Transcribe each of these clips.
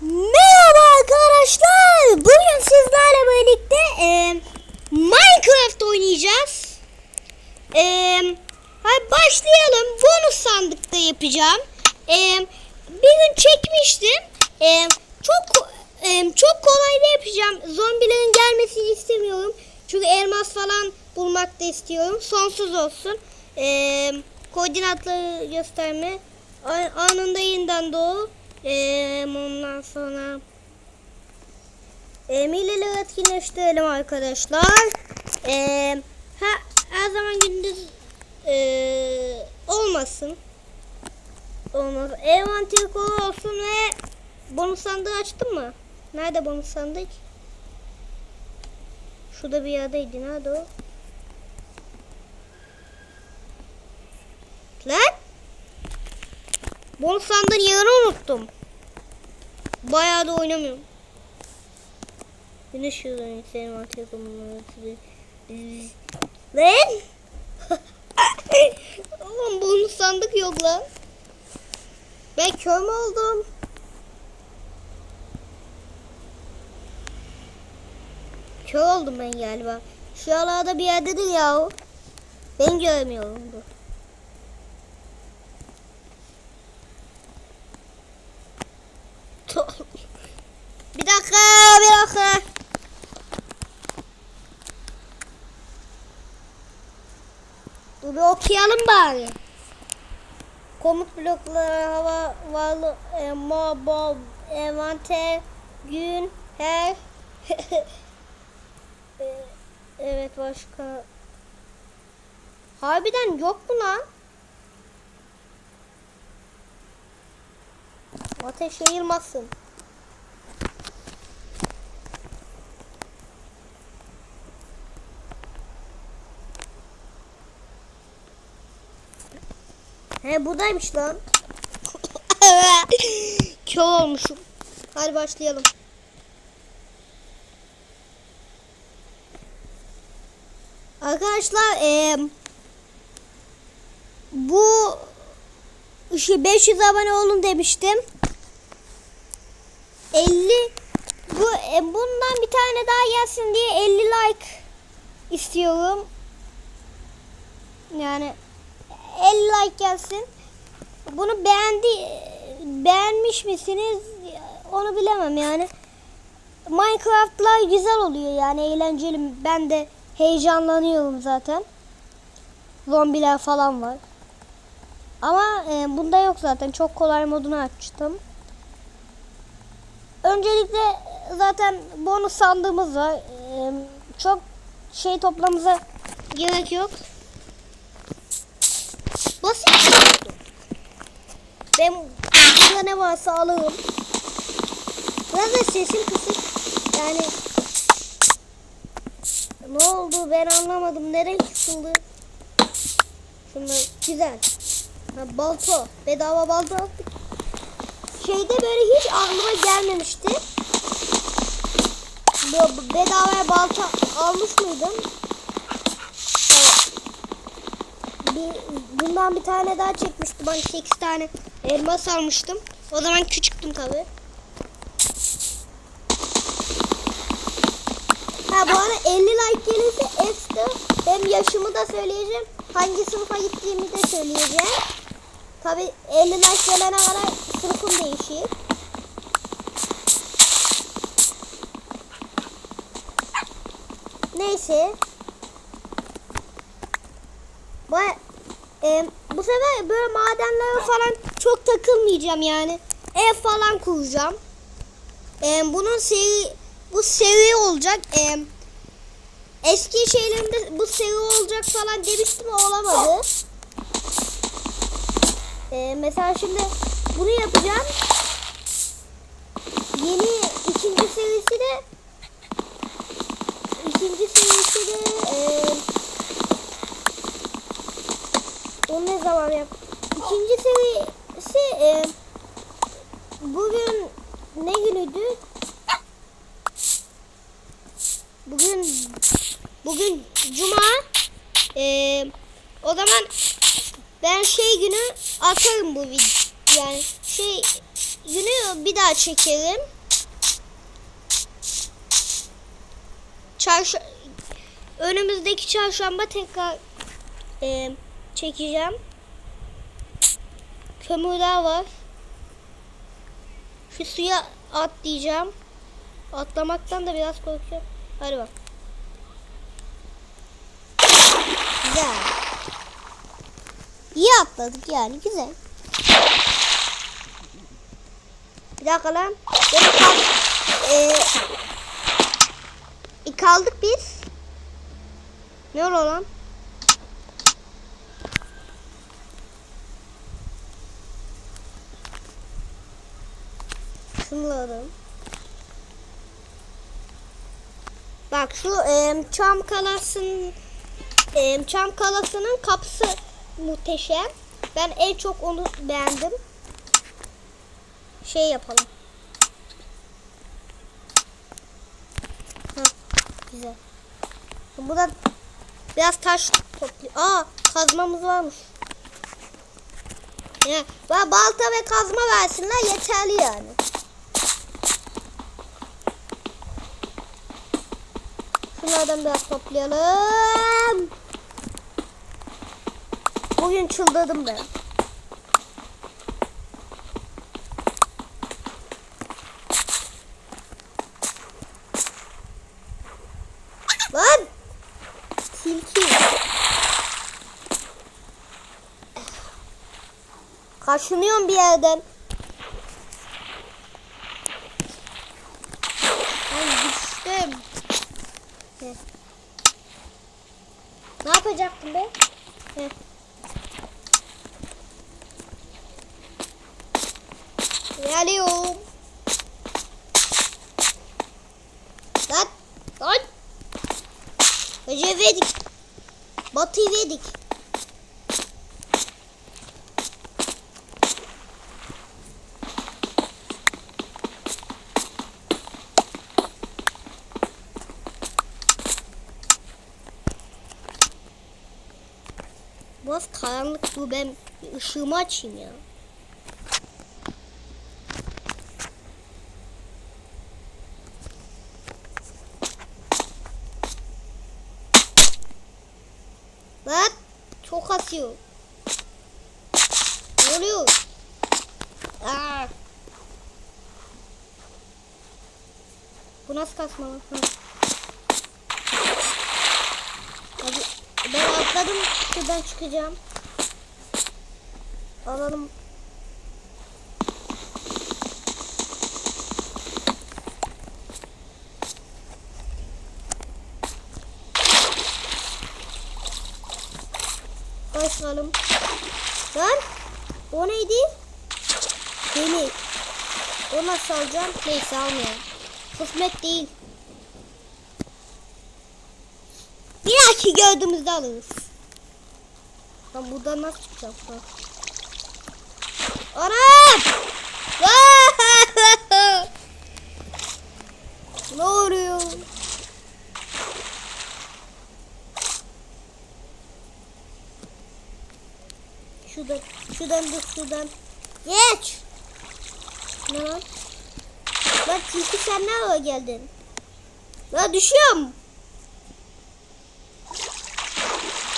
Merhaba arkadaşlar. Bugün sizlerle birlikte e, Minecraft oynayacağız. E, hadi başlayalım. Bonus sandıkta yapacağım. E, bir gün çekmiştim. E, çok e, çok kolay da yapacağım. Zombilerin gelmesini istemiyorum. Çünkü elmas falan bulmak da istiyorum. Sonsuz olsun. E, koordinatları gösterme. Anında yeniden doğu. Ee, ondan sonra Emileleri etkinleştirelim arkadaşlar. Ee, ha, her zaman gündüz ee, olmasın. Olmaz. Envanter kolu olsun ve bonus sandığı açtın mı? Nerede bonus sandık? Şurada bir yerdeydi. Nerede o? Lan! Bonus sandığın yerini unuttum. Bayağı da oynamıyorum. Güneş yıldönü senin mantıklı Lan! Oğlum bonus sandık yok lan. Ben kör mü oldum? Kör oldum ben galiba. Şu alada bir yerdedir yahu. Ben görmüyorum bu. Bir dakika, bir dakika. Dur bir okuyalım bari. Komut blokları, hava, varlı, e, mob, envanter, gün, her. E, evet başka. Harbiden yok mu lan? Ateş yayılmasın. He buradaymış lan. Kör olmuşum. Hadi başlayalım. Arkadaşlar eee bu şu 500 abone olun demiştim. 50 bu e, bundan bir tane daha gelsin diye 50 like istiyorum. Yani 50 like gelsin. Bunu beğendi beğenmiş misiniz? Onu bilemem yani. Minecraft'lar güzel oluyor yani eğlenceli. Ben de heyecanlanıyorum zaten. Zombiler falan var. Ama e, bunda yok zaten. Çok kolay modunu açtım. Öncelikle zaten bonus sandığımız var. E, çok şey toplamamıza gerek yok. Basit. Ben burada ne varsa alırım. Biraz sesim kısık. Yani ne oldu ben anlamadım. Nereye kısıldı? Şunlar güzel. Ha, balto. Bedava balto aldık. Şeyde böyle hiç aklıma gelmemişti. Bu bedavaya balta almış mıydım? Evet. Bir, bundan bir tane daha çekmiştim. Ben 8 tane elmas almıştım. O zaman küçüktüm tabi. Ha bu arada 50 like gelirse ekstra hem yaşımı da söyleyeceğim. Hangi sınıfa gittiğimi de söyleyeceğim. Tabi 50 like gelene kadar sınıfım değişir. Neyse. Bu, e, bu sefer böyle madenlere falan çok takılmayacağım yani. Ev falan kuracağım. E, bunun seri bu seri olacak. E, eski şeylerinde bu seri olacak falan demiştim olamadı. E, mesela şimdi bunu yapacağım. Yeni ikinci serisi de ikinci serisi de e, onu ne zaman yap? İkinci serisi e, bugün ne günüydü? Bugün bugün cuma. E, o zaman ben şey günü atarım bu video. Yani şey günü bir daha çekerim. Çarşı önümüzdeki çarşamba tekrar e, çekeceğim. Kömürler var. Şu suya atlayacağım. Atlamaktan da biraz korkuyorum. Hadi bak. Güzel. İyi atladık yani güzel. Bir dakika lan. Benim kal ee, e, kaldık biz. Ne oluyor lan? Şunları. Bak şu e, çam kalasının e, çam kalasının kapısı muhteşem. Ben en çok onu beğendim. Şey yapalım. Heh, güzel. Bu da biraz taş topluyor. Aa kazmamız varmış. Ya, bana balta ve kazma versinler yeterli yani. Şunlardan biraz toplayalım. Bugün çıldırdım ben. Lan! Tilki. Kaşınıyorum bir yerden. Ay düştüm. Heh. Ne yapacaktım be? Heh. Geliyorum. Lan. Lan. Recep verdik. Batı verdik. Biraz karanlık bu ben ışığımı açayım ya. Bak çok asıyor. Ne oluyor? Aa. Bu nasıl kasma lan? Hadi ben atladım şuradan çıkacağım. Alalım. Başlayalım. Lan o neydi? Deli. O nasıl alacağım? Neyse almayalım. Kısmet değil. Bir dahaki gördüğümüzde alırız. Ben buradan nasıl çıkacağım? Ha. Anam! ne oluyor? Şuradan, şuradan dur şuradan. Geç. Ne lan? Lan tilki sen ne ara geldin? Lan düşüyorum.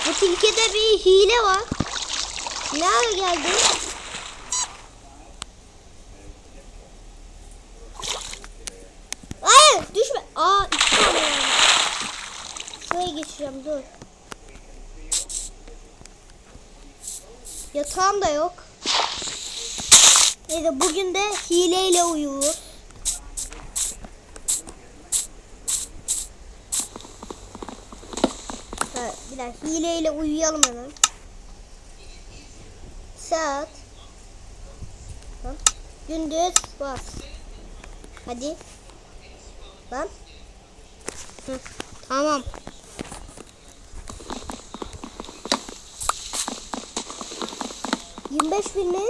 Bu tilkide bir hile var. Ne ara geldin? Hayır düşme. Aa iki tane var. Şuraya geçeceğim dur. Yatağım da yok. Neyse bugün de hileyle uyuyoruz. Dakika hileyle uyuyalım hemen. Saat. Tamam. Gündüz bas. Hadi. Lan. Hı, tamam. Yirmi beş bin mi?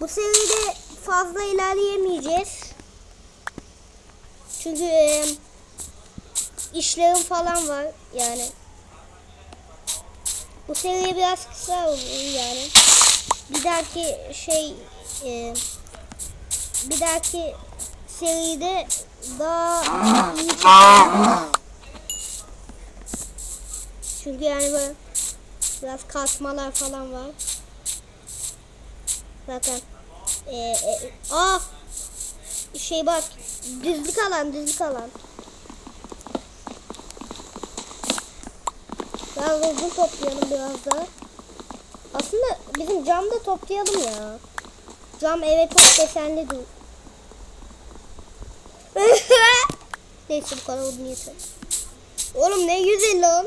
Bu seviyede fazla ilerleyemeyeceğiz. Çünkü e, işlerim falan var yani. Bu seri biraz kısa olur yani. Bir dahaki şey e, bir dahaki seride daha iyi. Çünkü yani böyle biraz kasmalar falan var. Zaten e, e, aa şey bak düzlük alan düzlük alan. Biraz uzun toplayalım biraz daha. Aslında bizim cam da toplayalım ya. Cam eve çok desenli dur. Neyse bu kadar odun yeter. Oğlum ne güzel lan.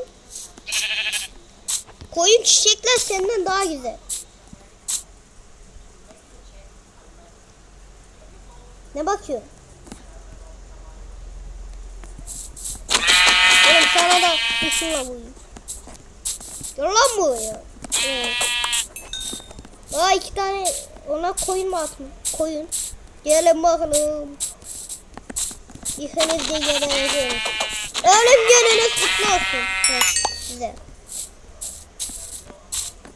Koyun çiçekler senden daha güzel. Ne bakıyor? Oğlum sana da ışınla vurayım. Gel lan buraya. Evet. Aa iki tane ona koyun mu atmış? Koyun. Gelin bakalım. İkiniz de gebereceğiz. Ölüm gününüz kutlu olsun. Evet, güzel.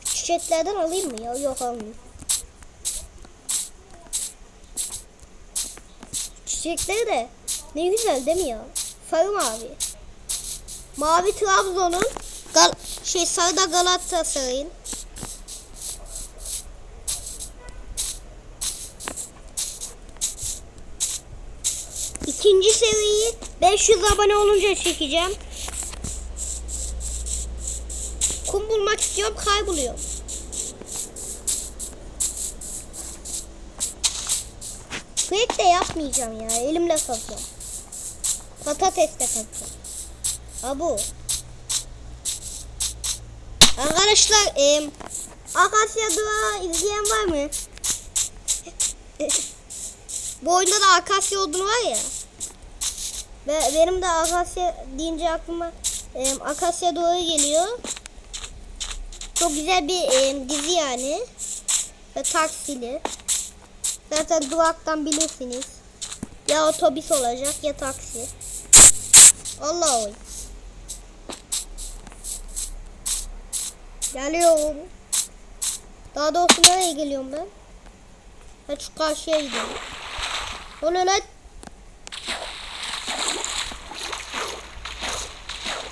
Çiçeklerden alayım mı ya? Yok almayayım. Çiçekleri de ne güzel değil mi ya? Sarı mavi. Mavi Trabzon'un gal şey sarı da Galatasaray'ın. İkinci seriyi 500 abone olunca çekeceğim. Kum bulmak istiyorum kayboluyorum. Yapmayacağım ya. Elimle kazacağım. Patates de kazacağım. Ha bu. Arkadaşlar e, Akasya Durağı izleyen var mı? bu oyunda da Akasya odunu var ya. Ve benim de Akasya deyince aklıma e, Akasya Durağı geliyor. Çok güzel bir e, dizi yani. Ve taksili. Zaten duraktan bilirsiniz. Ya otobüs olacak ya taksi. Allah oy. Geliyorum. Daha doğrusu nereye geliyorum ben? Ha şu karşıya gidiyorum. O ne lan?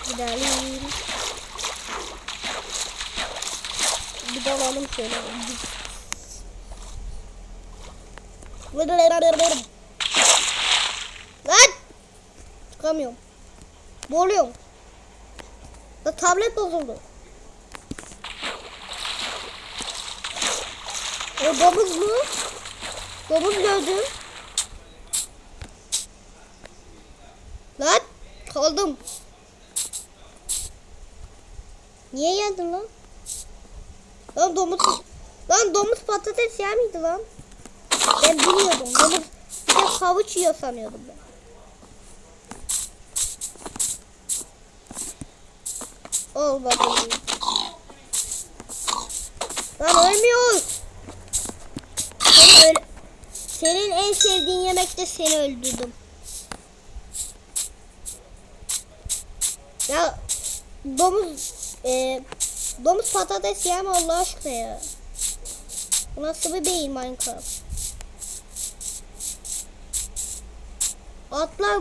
Gidelim. Bir dalalım şöyle. Lan! Çıkamıyorum. Boğuluyorum. La tablet bozuldu. O domuz mu? Domuz gördüm. Lan! Kaldım. Niye geldin lan? Lan domuz... Lan domuz patates yer miydi lan? Ben bilmiyordum. Domuz bir de havuç yiyor sanıyordum ben. Olmadı. Lan ölmüyor. Seni öl Senin en sevdiğin yemekte seni öldürdüm. Ya domuz e, domuz patates yeme Allah aşkına ya. Bu nasıl bir beyin Minecraft? Atlar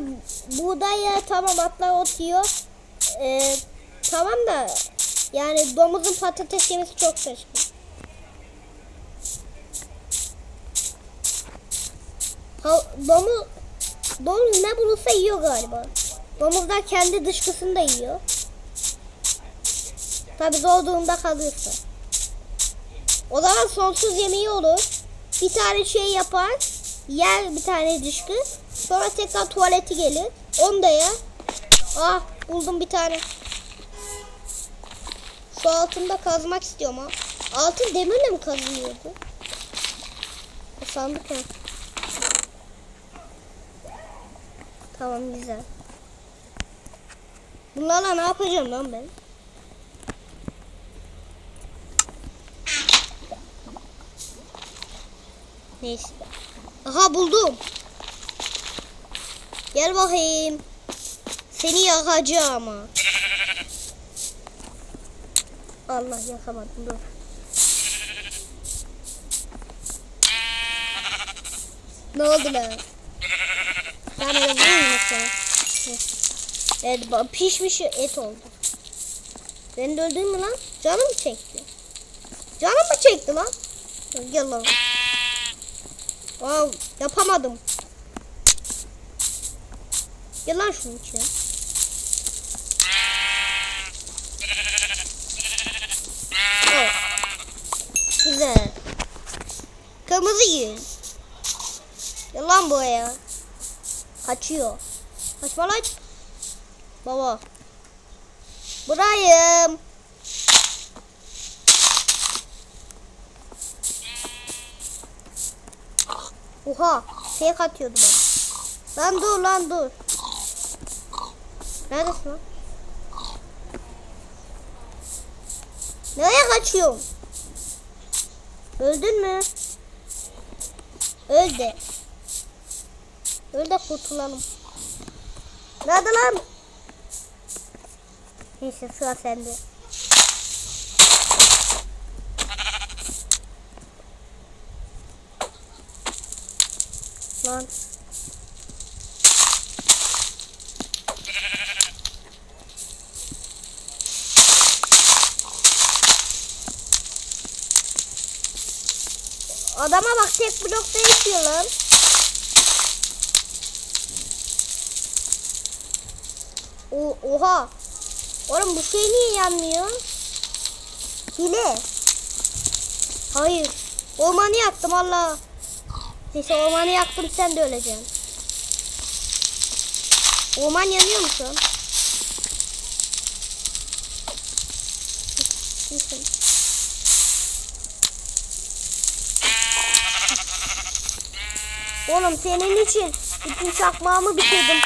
buğday ya tamam atlar ot yiyor. Ee, tamam da yani domuzun patates yemesi çok saçma. Ha, domuz, domuz ne bulursa yiyor galiba. Domuzlar kendi dışkısını da yiyor. Tabi zor durumda kalırsa. O zaman sonsuz yemeği olur. Bir tane şey yapar. Yer bir tane dışkı. Sonra tekrar tuvaleti gelir. Onu da yer. Ah buldum bir tane. Su altında kazmak istiyorum ha. Altın demirle mi kazılıyordu? O sandık ha. Tamam güzel. Bunlarla ne yapacağım lan ben? Neyse. Aha buldum. Gel bakayım. Seni yakacağım ama. Allah yakamadım dur. Ne oldu lan? Ben öyle vurayım? Evet pişmiş et oldu. Beni de öldürdün mü lan? Canım çekti? Canım mı çekti lan? Gel lan. Wow, yapamadım. Gel lan şunun içine. Oh. Güzel. Kırmızı yün. Gel lan buraya. Kaçıyor. Kaçma lan. Baba. Burayım. Oha. Fake atıyordu bana. Lan dur lan dur. Neredesin lan? Nereye kaçıyorsun? Öldün mü? Öldü. Öl de kurtulalım. Nerede lan? Neyse sıra sende. Lan. Adama bak tek blokta yaşıyor lan. O, oha. Oğlum bu şey niye yanmıyor? Hile. Hayır. Ormanı yaktım Allah. Neyse ormanı yaktım sen de öleceksin. Orman yanıyor mu şu an? Neyse. Oğlum senin için bütün çakmağımı bitirdim.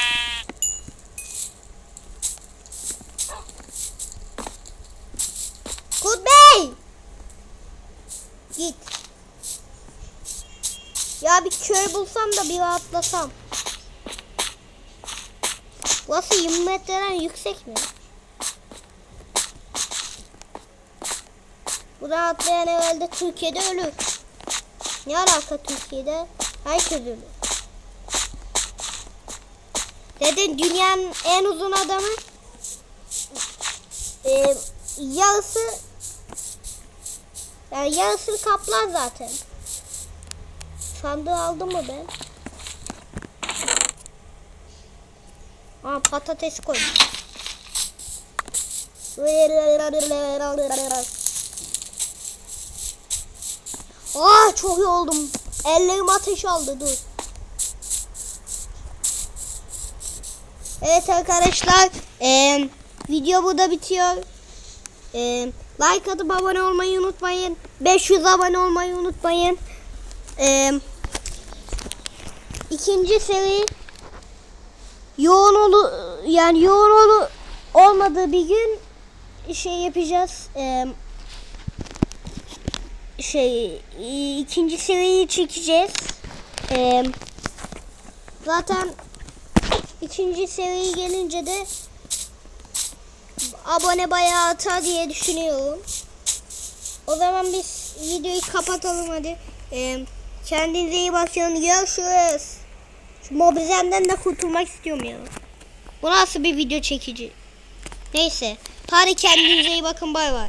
Kut Bey! Git. Bir köy bulsam da bir rahatlasam. Burası 20 metreden yüksek mi? Bu rahatlayan herhalde Türkiye'de ölür. Ne alaka Türkiye'de? Herkes ölür. Dedin dünyanın en uzun adamı e, yarısı yani yarısını kaplar zaten. Sandığı aldım mı ben? Aa patates koydum. Aa çok iyi oldum. Ellerim ateş aldı dur. Evet arkadaşlar eee, video burada bitiyor. Eee, like atıp abone olmayı unutmayın. 500 abone olmayı unutmayın. Eee, ikinci seri yoğun olu yani yoğun olu olmadığı bir gün şey yapacağız. Eee, şey ikinci seriyi çekeceğiz. Eee, zaten ikinci seri gelince de abone bayağı atar diye düşünüyorum. O zaman biz videoyu kapatalım hadi. Ee, kendinize iyi bakın. Görüşürüz. Şu mobilizemden de kurtulmak istiyorum ya. Bu nasıl bir video çekici? Neyse. Hadi kendinize iyi bakın. Bay bay.